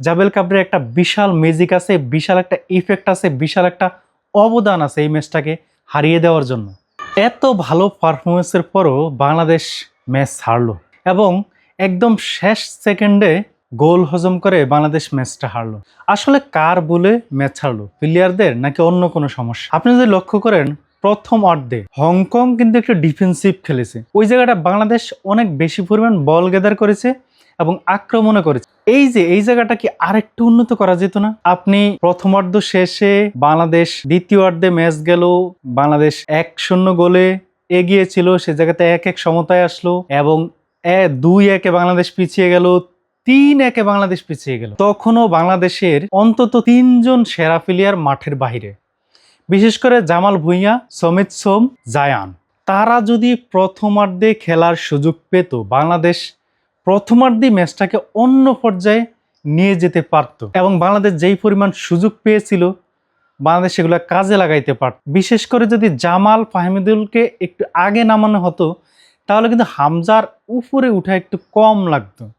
জাবেল কাবরের একটা বিশাল ম্যাজিক আছে, বিশাল একটা ইফেক্ট আছে, বিশাল একটা অবদান আছে এই ম্যাচটাকে হারিয়ে দেওয়ার জন্য। এত ভালো পারফরমেন্সের পরও বাংলাদেশ ম্যাচ হারল এবং একদম শেষ সেকেন্ডে গোল হজম করে বাংলাদেশ ম্যাচটা হারলো। আসলে কার বলে ম্যাচ হারলো? প্লেয়ারদের নাকি অন্য কোনো সমস্যা? আপনি যদি লক্ষ্য করেন, প্রথম অর্ধে হংকং কিন্তু একটু ডিফেন্সিভ খেলেছে। ওই জায়গাটা বাংলাদেশ অনেক বেশি পরিমাণ বল গেদার করেছে এবং আক্রমণও করেছে। এই যে, এই জায়গাটা কি আরেকটু উন্নত করা যেত না? আপনি প্রথমার্ধ শেষে বাংলাদেশ, দ্বিতীয়ার্ধে ম্যাচ গেল, বাংলাদেশ এক শূন্য গোলে এগিয়ে ছিল সে জায়গাতে এক এক সমতায় আসলো এবং দুই একে বাংলাদেশ পিছিয়ে গেল, তিন একে বাংলাদেশ পিছিয়ে গেল। তখনও বাংলাদেশের অন্তত তিনজন সেরা প্লেয়ার মাঠের বাইরে। বিশেষ করে জামাল ভুঁইয়া, সমিত সোম, জায়ান। তারা যদি প্রথমার্ধে খেলার সুযোগ পেত, বাংলাদেশ প্রথমার্ধে ম্যাচটাকে অন্য পর্যায়ে নিয়ে যেতে পারত। এবং বাংলাদেশ যেই পরিমাণ সুযোগ পেয়েছিল, বাংলাদেশ সেগুলো কাজে লাগাইতে পারত। বিশেষ করে যদি জামাল ফাহমিদুলকে একটু আগে নামানো হতো, তাহলে কিন্তু হামজার উপরে উঠা একটু কম লাগতো।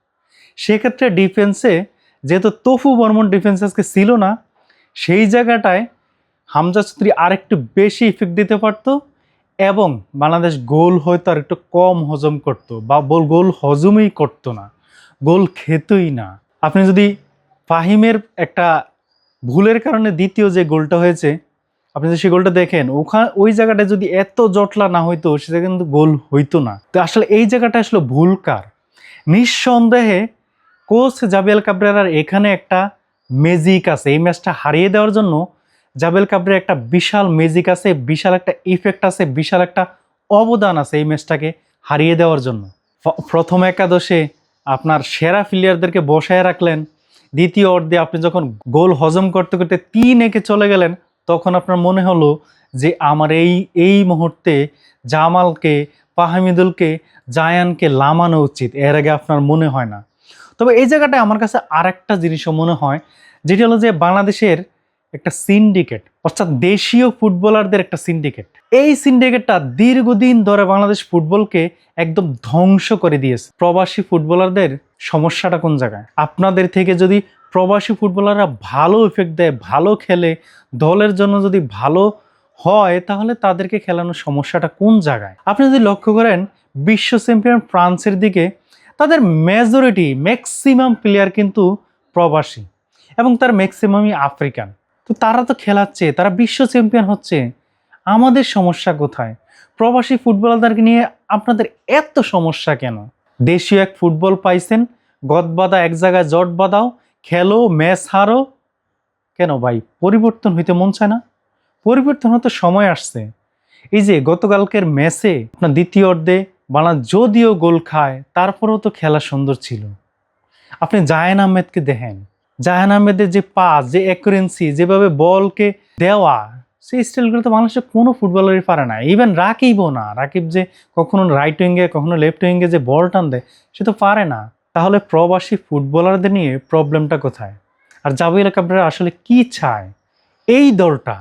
সেক্ষেত্রে ডিফেন্সে, যেহেতু তফু বর্মন ডিফেন্স আজকে ছিল না, সেই জায়গাটায় হামজা চৌধুরী আরেকটু বেশি ইফেক্ট দিতে পারতো। এবং বাংলাদেশ গোল হয়তো আর একটু কম হজম করতো বা বল গোল হজমই করতো না, গোল খেতই না। আপনি যদি ফাহিমের একটা ভুলের কারণে দ্বিতীয় যে গোলটা হয়েছে, আপনি যদি সেই গোলটা দেখেন ওখানে ওই জায়গাটা যদি এত জটলা না হইতো, সেটা কিন্তু গোল হইতো না। তো আসলে এই জায়গাটা আসলে ভুল কার? নিঃসন্দেহে কোচ জাবেল কাবরেরার এখানে একটা ম্যাজিক আছে। এই ম্যাচটা হারিয়ে দেওয়ার জন্য জাবেল কাবরের একটা বিশাল ম্যাজিক আছে, বিশাল একটা ইফেক্ট আছে, বিশাল একটা অবদান আছে এই ম্যাচটাকে হারিয়ে দেওয়ার জন্য। প্রথম একাদশে আপনার সেরা প্লেয়ারদেরকে বসায় রাখলেন, দ্বিতীয় অর্ধে আপনি যখন গোল হজম করতে করতে তিন একে চলে গেলেন, তখন আপনার মনে হলো যে আমার এই এই মুহূর্তে জামালকে, পাহামিদুলকে, জায়ানকে লামানো উচিত, এর আগে আপনার মনে হয় না। তবে এই জায়গাটায় আমার কাছে আরেকটা জিনিসও মনে হয়, যেটি হলো যে বাংলাদেশের একটা সিন্ডিকেট অর্থাৎ দেশীয় ফুটবলারদের একটা সিন্ডিকেট এই সিন্ডিকেটটা দীর্ঘদিন ধরে বাংলাদেশ ফুটবলকে একদম ধ্বংস করে দিয়েছে। প্রবাসী ফুটবলারদের সমস্যাটা কোন জায়গায়? আপনাদের থেকে যদি প্রবাসী ফুটবলাররা ভালো ইফেক্ট দেয়, ভালো খেলে, দলের জন্য যদি ভালো হয়, তাহলে তাদেরকে খেলানোর সমস্যাটা কোন জায়গায়? আপনি যদি লক্ষ্য করেন, বিশ্ব চ্যাম্পিয়ন ফ্রান্সের দিকে তাদের মেজরিটি ম্যাক্সিমাম প্লেয়ার কিন্তু প্রবাসী এবং তার ম্যাক্সিমামই আফ্রিকান। তো তারা তো খেলাচ্ছে, তারা বিশ্ব চ্যাম্পিয়ন হচ্ছে। আমাদের সমস্যা কোথায়? প্রবাসী ফুটবলারদেরকে নিয়ে আপনাদের এত সমস্যা কেন? দেশীয় এক ফুটবল পাইছেন, গদ বাঁধা এক জায়গায় জট বাঁধাও, খেলো, ম্যাচ হারো। কেন ভাই? পরিবর্তন হইতে মন চায় না? পরিবর্তন হতে সময় আসছে। এই যে গতকালকের ম্যাচে আপনার দ্বিতীয় অর্ধে বাংলা যদিও গোল খায়, তারপরেও তো খেলা সুন্দর ছিল। আপনি জায়ান আহমেদকে দেখেন। জাহান আহমেদের যে পাস, যে অ্যাকুরেন্সি যেভাবে বলকে দেওয়া, সেই স্টাইলগুলো তো বাংলাদেশে কোনো ফুটবলারই পারে না। ইভেন রাকিবও না। রাকিব যে কখনো রাইট উইঙ্গে কখনো লেফট উইঙ্গে যে বল টান দেয়, সে তো পারে না। তাহলে প্রবাসী ফুটবলারদের নিয়ে প্রবলেমটা কোথায়? আর জাবিল কাবরা আসলে কি চায়? এই দলটা,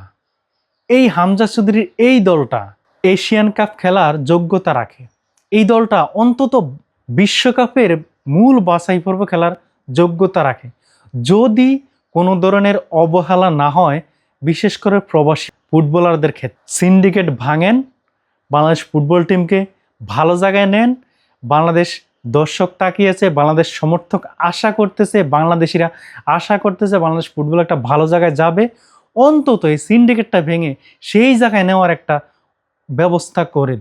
এই হামজা চৌধুরীর এই দলটা এশিয়ান কাপ খেলার যোগ্যতা রাখে। এই দলটা অন্তত বিশ্বকাপের মূল বাছাই পর্ব খেলার যোগ্যতা রাখে। যদি কোনো ধরনের অবহেলা না হয়, বিশেষ করে প্রবাসী ফুটবলারদের ক্ষেত্রে। সিন্ডিকেট ভাঙেন, বাংলাদেশ ফুটবল টিমকে ভালো জায়গায় নেন, বাংলাদেশ দর্শক তাকিয়েছে, বাংলাদেশ সমর্থক আশা করতেছে, বাংলাদেশিরা আশা করতেছে বাংলাদেশ ফুটবল একটা ভালো জায়গায় যাবে। অন্তত এই সিন্ডিকেটটা ভেঙে সেই জায়গায় নেওয়ার একটা ব্যবস্থা করে